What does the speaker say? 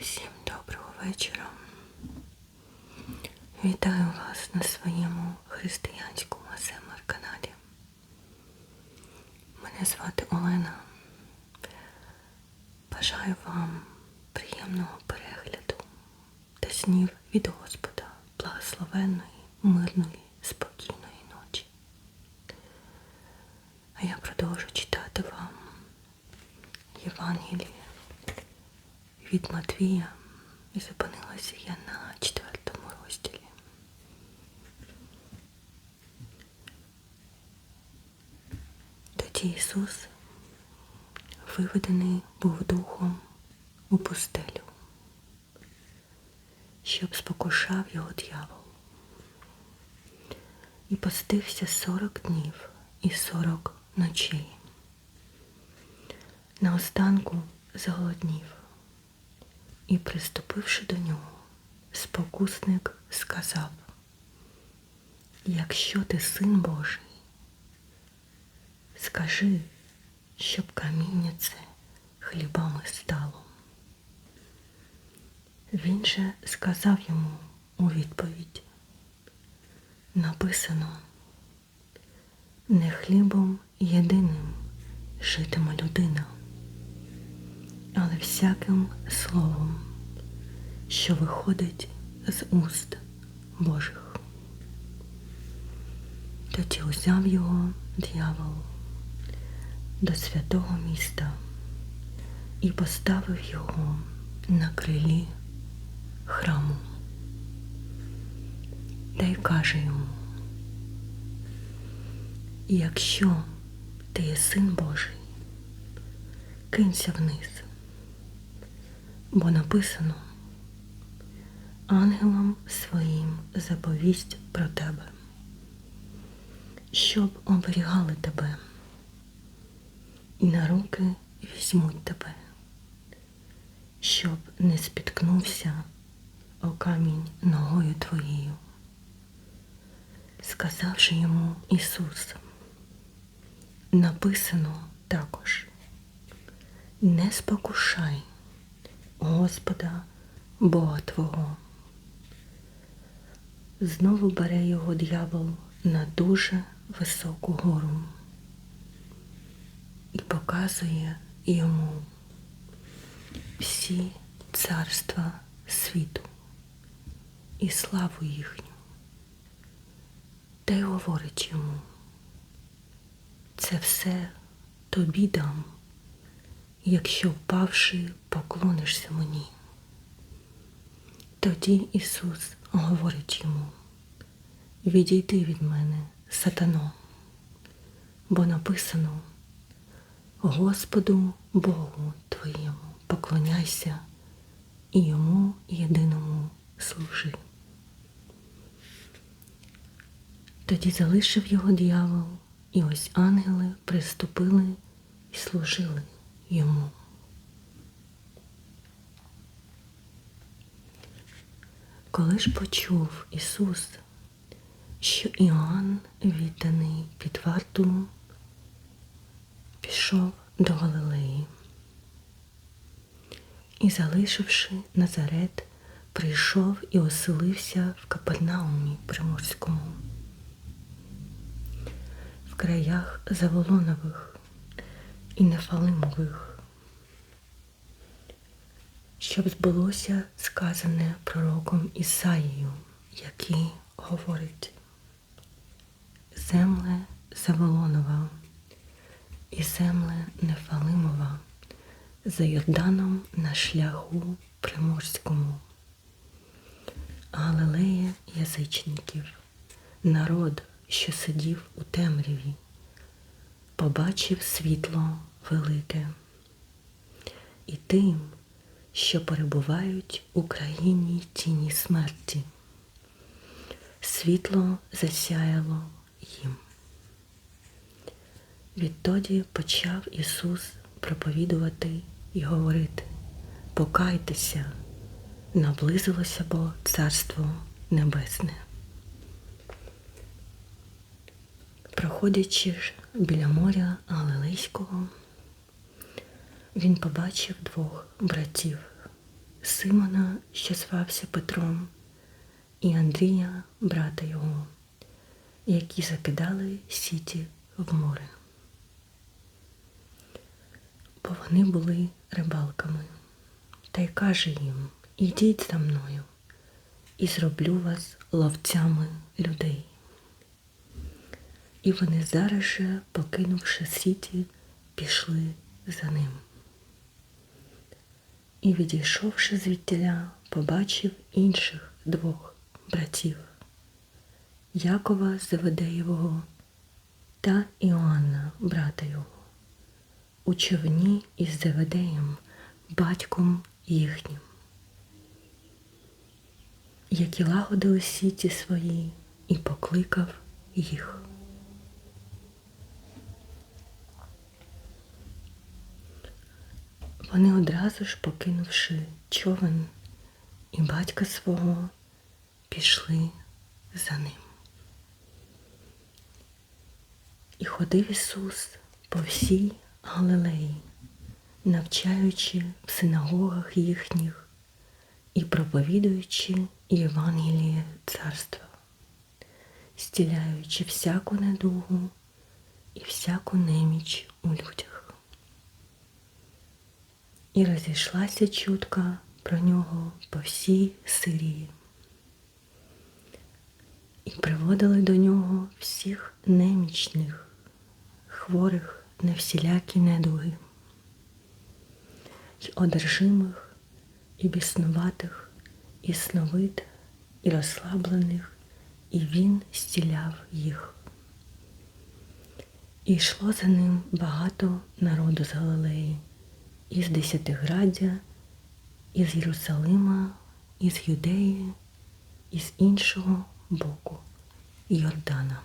Всім доброго вечора. Вітаю вас на своєму християнському АСМР каналі. Мене звати Олена. Бажаю вам приємного перегляду та снів від Господа, благословенної, мирної, спокійної ночі. А я продовжу читати вам Євангеліє від Матвія і зупинилася я на четвертому розділі. Тоді Ісус виведений був духом у пустелю, щоб спокушав його дьявол. І постився сорок днів і сорок ночей. Наостанку зголоднів. І, приступивши до нього, спокусник сказав, якщо ти син Божий, скажи, щоб каміння це хлібами стало. Він же сказав йому у відповідь, написано, не хлібом єдиним житиме людина але всяким словом, що виходить з уст Божих. Тоді узяв його дьявол до святого міста і поставив його на крилі храму. Та й каже йому, якщо ти є син Божий, кинься вниз бо написано ангелам своїм заповість про тебе, щоб оберігали тебе і на руки візьмуть тебе, щоб не спіткнувся о камінь ногою твоєю. Сказавши йому Ісус, написано також, не спокушай Господа Бога Твого. Знову бере його дьявол на дуже високу гору і показує йому всі царства світу і славу їхню. Та й говорить йому, це все тобі дам якщо впавши, поклонишся мені. Тоді Ісус говорить йому, відійди від мене, сатано, бо написано, Господу Богу твоєму поклоняйся і йому єдиному служи. Тоді залишив його дьявол, і ось ангели приступили і служили йому. Коли ж почув Ісус, що Іоанн, відданий під варту, пішов до Галилеї і, залишивши Назарет, прийшов і оселився в Капернаумі Приморському, в краях Заволонових і Нефалимових, щоб збулося сказане пророком Ісаїю, який говорить земле Заволонова і земле Нефалимова за Йорданом на шляху Приморському, Галилея язичників, народ, що сидів у темряві, побачив світло велике. І тим, що перебувають у країні тіні смерті. Світло засяяло їм. Відтоді почав Ісус проповідувати і говорити Покайтеся, наблизилося бо Царство Небесне. Проходячи ж біля моря Галилейського, він побачив двох братів Симона, що звався Петром, і Андрія, брата його, які закидали сіті в море. Бо вони були рибалками, та й каже їм: Ідіть за мною, і зроблю вас ловцями людей. І вони зараз же, покинувши сіті, пішли за ним. І, відійшовши звідтіля, побачив інших двох братів Якова Заведеєвого та Іоанна, брата його, у човні із Заведеєм, батьком їхнім, які лагодили сіті свої, і покликав їх. Вони одразу ж, покинувши човен і батька свого, пішли за ним. І ходив Ісус по всій Галилеї, навчаючи в синагогах їхніх і проповідуючи Євангеліє царства, стіляючи всяку недугу і всяку неміч у людях. І розійшлася чутка про нього по всій Сирії. І приводили до нього всіх немічних, хворих на всілякі недуги, й одержимих, і біснуватих, і сновид, і розслаблених, і він зціляв їх. І йшло за ним багато народу з Галилеї, із Десятиграддя, із Єрусалима, із Юдеї, із іншого боку Йордана.